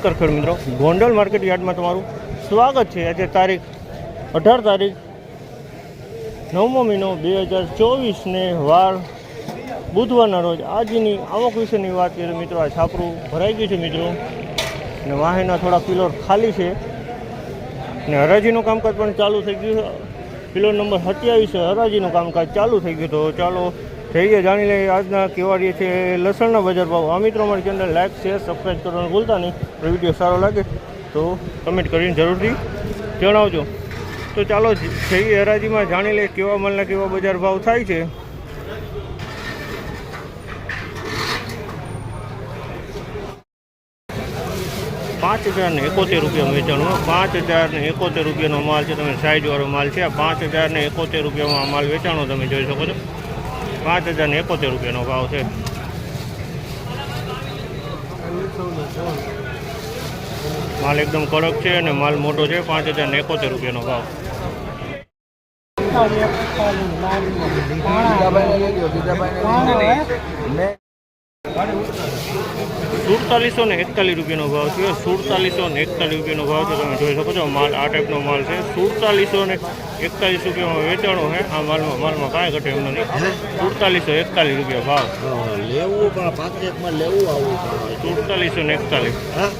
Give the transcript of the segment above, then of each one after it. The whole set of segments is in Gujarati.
નમસ્કાર ખેડૂત મિત્રો. ગોંડલ માર્કેટ યાર્ડમાં તમારું સ્વાગત છે. આજે તારીખ અઢાર તારીખ નવમો મહિનો બે હજાર ચોવીસને વાર બુધવારના રોજ આજની આવક વિશેની વાત કરીએ મિત્રો, આ છાપરું ભરાઈ ગયું છે મિત્રો. અને વાહેના થોડા પિલોર ખાલી છે. અને હરાજીનું કામકાજ પણ ચાલુ થઈ ગયું છે. પિલોર નંબર સત્યાવીસ હરાજીનું કામકાજ ચાલુ થઈ ગયું તો ચાલો જઈએ, જાણી લઈએ આજના કેવા રહી છે લસણના બજાર ભાવ. આ મિત્રો, અમારી ચેનલ લાઈક શેર સબસ્ક્રાઈબ કરવાનું ભૂલતા નહીં. વીડિયો સારો લાગે તો કમેન્ટ કરીને જરૂરથી જણાવજો. તો ચાલો, જઈએ હરાજીમાં, જાણી લઈએ કેવા માલના કેવા બજાર ભાવ થાય છે. પાંચ હજાર ને એકોતેર રૂપિયા વેચાણમાં પાંચ હજાર ને એકોતેર રૂપિયાનો માલ છે, તમે સાઈઝવાળો માલ છે. આ પાંચ હજાર ને એકોતેર રૂપિયામાં માલ વેચાણો તમે જોઈ શકો છો. પાંચ હજાર ને એકોતેર રૂપિયાનો ભાવ છે. માલ એકદમ કડક છે અને માલ મોટો છે પાંચ હજાર ને એકોતેર રૂપિયાનો ભાવ. સુડતાલીસો ને એકતાલીસ રૂપિયાનો ભાવ છે સુડતાલીસો ને એકતાલીસ રૂપિયાનો ભાવ છે તમે જોઈ શકો છો માલ આ ટાઈપનો માલ છે. સુડતાલીસો ને એકતાલીસ રૂપિયામાં વેચાણો છે. આ માલમાં માલમાં કાંઈ ઘટે એમ નથી. સુડતાલીસો એકતાલીસ રૂપિયા ભાવ. લેવું પણ પાકેટમાં લેવું આવું સુડતાલીસો ને એકતાલીસ. હા?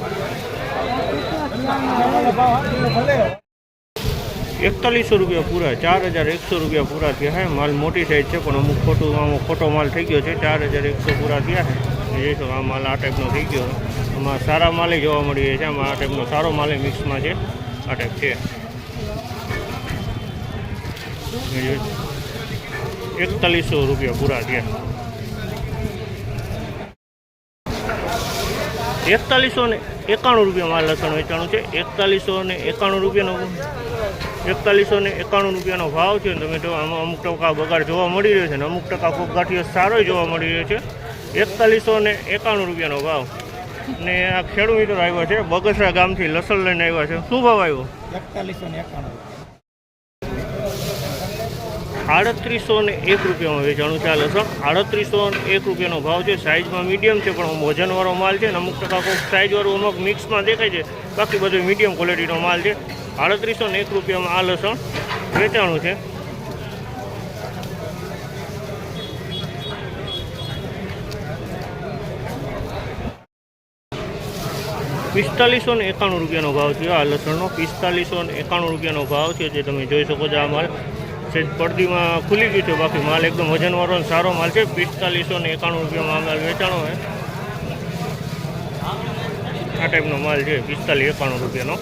એકતાલીસો રૂપિયા પૂરા, ચાર હજાર એકસો રૂપિયા પૂરા થયા છે માલ મોટી સાઈઝ છે, પણ અમુક ખોટું આમાં ખોટો માલ થઈ ગયો છે. ચાર હજાર એકસો પૂરા થયા છે જોઈ શકો આ માલ આ ટાઈપનો થઈ ગયો. આમાં સારા માલે જોવા મળી રહ્યા છે આમાં આ ટાઈપનો સારો માલે મિક્સમાં છે. આ ટાઈપ છે. એકતાલીસો રૂપિયા પૂરા થયા. એકતાલીસો ને એકાણું રૂપિયા માલ લસણ વેચાણું છે. એકતાલીસો ને એકાણું રૂપિયાનો એકતાલીસો ને એકાણું રૂપિયાનો ભાવ છે. તમે જો આમાં અમુક ટકા બગાડ જોવા મળી રહ્યો છે ને અમુક ટકા ખૂબ ગાંઠિયો સારો જોવા મળી રહ્યો છે. એકતાલીસો ને એકાણું રૂપિયાનો ભાવ. ને આ ખેડૂત મિત્રો આવ્યા છે બગસરા ગામથી લસણ લઈને આવ્યા છે. શું ભાવ આવ્યો? એકતાલીસો ને એકાણું આડત્રીસો ને એક રૂપિયામાં વેચાણું છે આ લસણ. આડત્રીસો ને એક રૂપિયાનો ભાવ છે. સાઇઝમાં મીડિયમ છે પણ વજનવાળો માલ છે ને અમુક ટકા કોઈક સાઇઝવાળું અમુક મિક્સમાં દેખાય છે. બાકી બધું મીડિયમ ક્વોલિટીનો માલ છે. આડત્રીસો ને એક રૂપિયામાં આ લસણ વેચાણું છે. પિસ્તાલીસો ને એકાણું રૂપિયાનો ભાવ છે આ લસણનો. પિસ્તાલીસો ને એકાણું રૂપિયાનો ભાવ છે જે તમે જોઈ શકો છો આ માલ. સેજ પડદીમાં ખુલી ગયું છે બાકી માલ એકદમ વજનવાળો અને સારો માલ છે. પિસ્તાલીસો ને એકાણું રૂપિયામાં આ માલ વેચાણો છે. આ ટાઈપનો માલ છે, પિસ્તાલીસ એકાણું રૂપિયાનો.